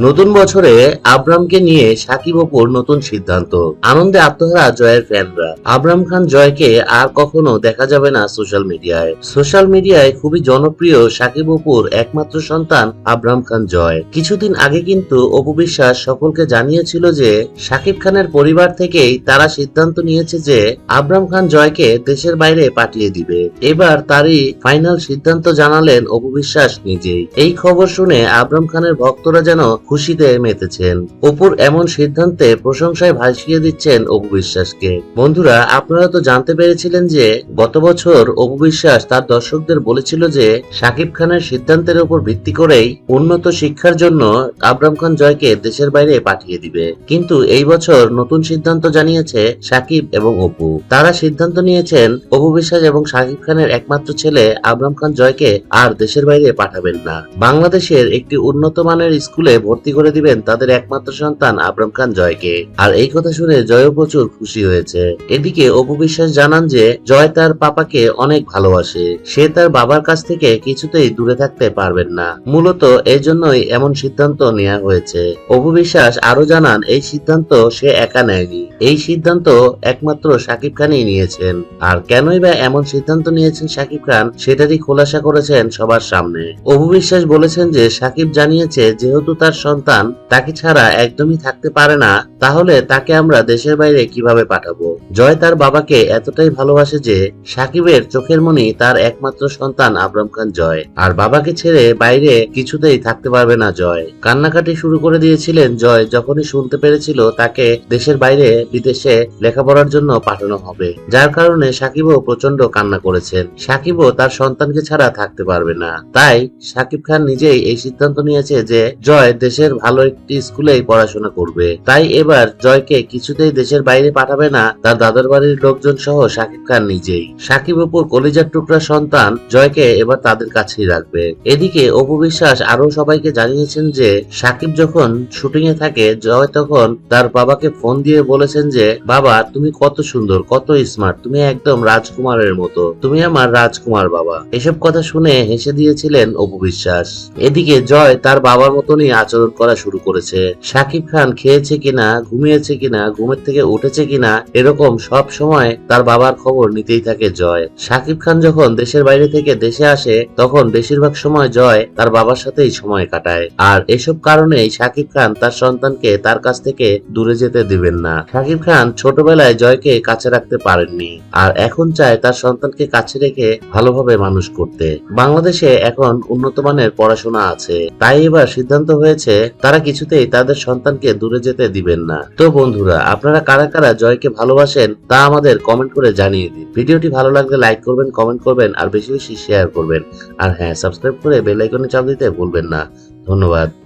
নতুন বছরে আব্রামকে নিয়ে সাকিব অপুর নতুন সিদ্ধান্ত। আনন্দে আত্মহারা জয়ের ফ্যানরা। আব্রাম খান জয়কে আর কখনো দেখা যাবে না সোশ্যাল মিডিয়ায়। সোশ্যাল মিডিয়ায় খুবই জনপ্রিয় সাকিব অপুর একমাত্র সন্তান আব্রাম খান জয়। কিছুদিন আগে কিন্তু অপু বিশ্বাস সকলকে জানিয়েছিল যে, সাকিব খানের পরিবার থেকেই তারা সিদ্ধান্ত নিয়েছে যে, আব্রাম খান জয়কে দেশের বাইরে পাঠিয়ে দিবে। এবার তারই ফাইনাল সিদ্ধান্ত জানালেন অপু বিশ্বাস নিজেই। এই খবর শুনে আব্রাম খানের ভক্তরা যেন খুশিতে মেতেছেন। অপুর এমন সিদ্ধান্তে প্রশংসায় ভাসিয়ে দিচ্ছেন অপু বিশ্বাসকে। বন্ধুরা, আপনারা তো জানতে পেরেছিলেন যে গত বছর অপু বিশ্বাস তার দর্শকদের বলেছিল যে সাকিব খানের সিদ্ধান্তের উপর ভিত্তি করেই উন্নত শিক্ষার জন্য আব্রাম খান জয়কে দেশের বাইরে পাঠিয়ে দিবে। কিন্তু এই বছর নতুন সিদ্ধান্ত জানিয়েছে সাকিব এবং অপু। তারা সিদ্ধান্ত নিয়েছেন অপু বিশ্বাস এবং সাকিব খানের একমাত্র ছেলে আবরাম খান জয়কে আর দেশের বাইরে পাঠাবেন না। বাংলাদেশের একটি উন্নত মানের স্কুলে করে দিবেন তাদের একমাত্র সন্তান আব্রাম খান জয়কে। আর এই কথা শুনে জয়ও প্রচুর খুশি হয়েছে। এদিকে অপু বিশ্বাস জানান যে, জয় তার পাপাকে অনেক ভালোবাসে। সে তার বাবার কাছ থেকে কিছুতেই দূরে থাকতে পারবেন না। মূলত এই জন্যই এমন সিদ্ধান্ত নেওয়া হয়েছে। অপু বিশ্বাস আরও জানান, এই সিদ্ধান্ত সে একা নেয়নি। এই সিদ্ধান্ত একমাত্র সাকিব খানই নিয়েছেন। আর কেনই বা এমন সিদ্ধান্ত নিয়েছেন সাকিব খান, সেটারই খোলাসা করেছেন সবার সামনে। অপু বিশ্বাস বলেছেন যে, সাকিব জানিয়েছে, যেহেতু তার সন্তান তাকে ছাড়া একদমই থাকতে পারে না, তাহলে তাকে আমরা দেশের বাইরে কীভাবে পাঠাবো? জয় তার বাবাকে এতটাই ভালোবাসে যে সাকিবের চোখের মনি তার একমাত্র সন্তান আবরাম খান জয়। আর বাবাকে ছেড়ে বাইরে কিছুতেই থাকতে পারবে না জয়। কান্নাকাটি শুরু করে দিয়েছিলেন জয় যখনই শুনতে পেরেছিল তাকে দেশের বাইরে বিদেশে লেখাপড়ার জন্য পাঠানো হবে। যার কারণে সাকিবও প্রচণ্ড কান্না করেছেন। সাকিবও তার সন্তানকে ছাড়া থাকতে পারবে না। তাই সাকিব খান নিজেই এই সিদ্ধান্ত নিয়েছে যে জয় দেশের ভালো একটি স্কুলেই পড়াশোনা করবে। তাই এবার জয়কে কিছুতেই দেশের বাইরে পাঠাবে না তার দাদার বাড়ির লোকজন সহ সাকিব খান নিজেই। সাকিব অপুর কলিজার টুকরা সন্তান জয়কে এবার তাদের কাছেই রাখবে। এদিকে অপু বিশ্বাস আরও সবাইকে জানিয়েছেন যে, সাকিব যখন শুটিং এ থাকে, জয় তখন তার বাবাকে ফোন দিয়ে বলেছেন যে, বাবা, তুমি কত সুন্দর, কত স্মার্ট, তুমি একদম রাজকুমারের মতো, তুমি আমার রাজকুমার বাবা। এসব কথা শুনে হেসে দিয়েছিলেন অপু বিশ্বাস। এদিকে জয় তার বাবার মতনই আচরণ করা শুরু করেছে। সাকিব খান খেয়েছে কিনা, ঘুমিয়েছে কিনা, ঘুমের থেকে উঠেছে কিনা, এরকম সব সময় তার বাবার খবর নিতেই থাকে জয়। সাকিব খান যখন দেশের বাইরে থেকে দেশে আসে, তখন বেশিরভাগ সময় জয় তার বাবার সাথেই সময় কাটায়। আর এসব কারণেই সাকিব খান তার সন্তানকে তার কাছ থেকে দূরে যেতে দিবেন না। সাকিব খান ছোটবেলায় জয়কে কাছে রাখতে পারেননি, আর এখন চায় তার সন্তানকে কাছে রেখে ভালোভাবে মানুষ করতে। বাংলাদেশে এখন উন্নত মানের পড়াশোনা আছে, তাই এবার সিদ্ধান্ত হয়েছে তারা কিছুতেই তাদের সন্তানকে দূরে যেতে দিবেন না। তো বন্ধুরা, আপনারা কারা কারা জয়কে ভালোবাসেন, তা আমাদের কমেন্ট করে জানিয়ে দিন। ভিডিওটি ভালো লাগলে লাইক করবেন কমেন্ট করবেন, আর বেশি বেশি শেয়ার করবেন। আর হ্যাঁ সাবস্ক্রাইব করে বেল আইকনে চাপ দিতে ভুলবেন না। ধন্যবাদ।